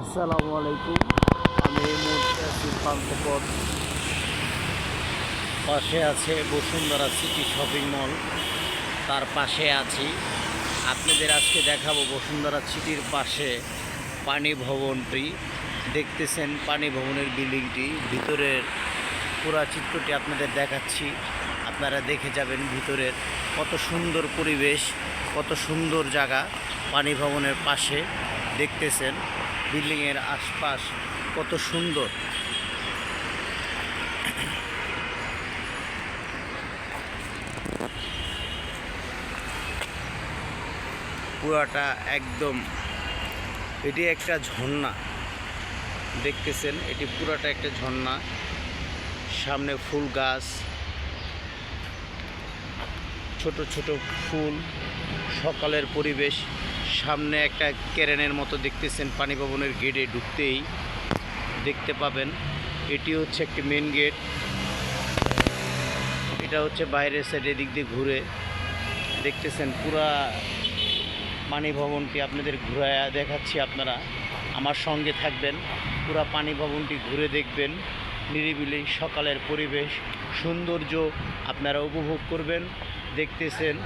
আসসালামু আলাইকুম। আমি এই মুহূর্তে আছি পান্থপথ। পাশে আছে বসুন্ধরা সিটি শপিং মল। তার পাশে আছি। আপনাদের আজকে দেখাবো বসুন্ধরা সিটির পাশে পানি ভবনটি। দেখতেছেন পানি ভবনের বিল্ডিংটি। ভিতরের পুরা চিত্রটি আপনাদের দেখাচ্ছি। আপনারা দেখে যাবেন ভিতরের কত সুন্দর পরিবেশ, কত সুন্দর জায়গা পানি ভবনের পাশে। দেখতেছেন বিল্ডিংয়ের আশপাশ কত সুন্দর। পুরাটা একদম, এটি একটা ঝর্ণা। দেখতেছেন, এটি পুরাটা একটা ঝর্ণা। সামনে ফুল গাছ, ছোট ছোট ফুল, সকালের পরিবেশ। সামনে একটা ক্যারেনের মতো দেখতেছেন, পানি ভবনের গেটে ঢুকতেই দেখতে পাবেন। এটি হচ্ছে একটি মেন গেট এটা হচ্ছে বাইরের সাইডে দিক দিয়ে ঘুরে দেখতেছেন পুরা পানি ভবনটি। আপনাদের ঘুরায়া দেখাচ্ছি আপনারা। আমার সঙ্গে থাকবেন, পুরা পানি ভবনটি ঘুরে দেখবেন। নিরিবিলি সকালের পরিবেশ, সৌন্দর্য আপনারা উপভোগ করবেন, দেখতেছেন।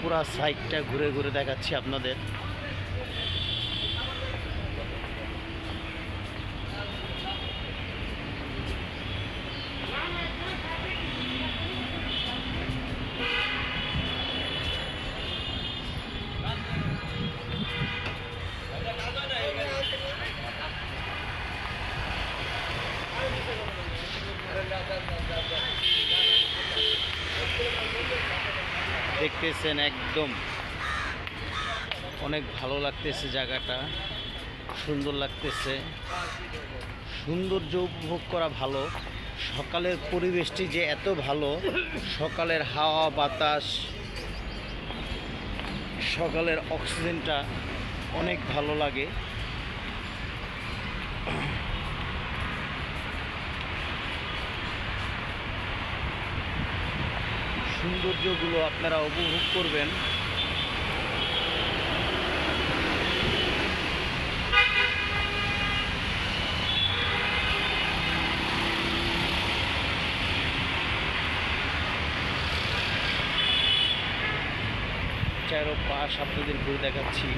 পুরা সাইডটা ঘুরে ঘুরে দেখাচ্ছি আপনাদের। দেখতেছেন একদম। অনেক ভালো লাগতেছে জায়গাটা। সুন্দর লাগতেছে। সৌন্দর্য উপভোগ করা ভালো। সকালের পরিবেশটি যে এত ভালো, সকালের হাওয়া, বাতাস, সকালের অক্সিজেনটা অনেক ভালো লাগে। সৌন্দর্যগুলো আপনারা উপভোগ করবেন। চারো পাশ আপনাদের ঘুরে দেখাচ্ছি।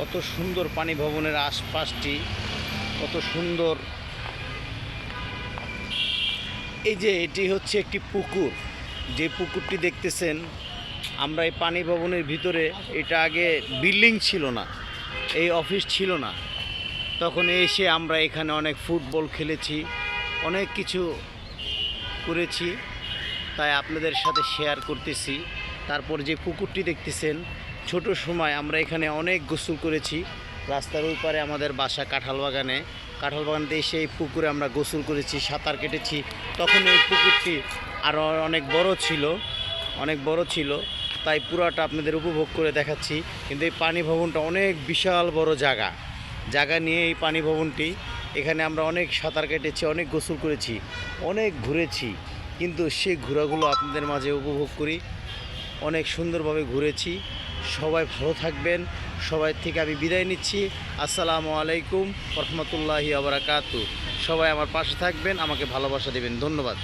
কত সুন্দর পানি ভবনের আশপাশটি, কত সুন্দর। এই যে এটি হচ্ছে একটি পুকুর, যে পুকুরটি দেখতেছেন, আমরা এই পানি ভবনের ভিতরে, এটা আগে বিল্ডিং ছিল না, এই অফিস ছিল না। তখন এসে আমরা এখানে অনেক ফুটবল খেলেছি, অনেক কিছু করেছি, তাই আপনাদের সাথে শেয়ার করতেছি। তারপর যে পুকুরটি দেখতেছেন ছোট সময় আমরা এখানে অনেক গোসল করেছি। রাস্তার ওই পারে আমাদের বাসা কাঁঠাল বাগানে কাঁঠাল বাগানতে এসে এই পুকুরে আমরা গোসল করেছি, সাঁতার কেটেছি। তখন এই পুকুরটি আরও অনেক বড় ছিল, অনেক বড় ছিল। তাই পুরাটা আপনাদের উপভোগ করে দেখাচ্ছি। কিন্তু এই পানি ভবনটা অনেক বিশাল বড় জায়গা। জায়গা নিয়ে এই পানি ভবনটি, এখানে আমরা অনেক সাঁতার কেটেছি, অনেক গোসল করেছি, অনেক ঘুরেছি। কিন্তু সেই ঘোরাগুলো আপনাদের মাঝে উপভোগ করি। অনেক সুন্দরভাবে ঘুরেছি। সবাই ভালো থাকবেন। সবাই থেকে আমি বিদায় নিচ্ছি। আসসালামু আলাইকুম রহমতুল্লাহি আবরাকাতু সবাই আমার পাশে থাকবেন, আমাকে ভালোবাসা দেবেন। ধন্যবাদ।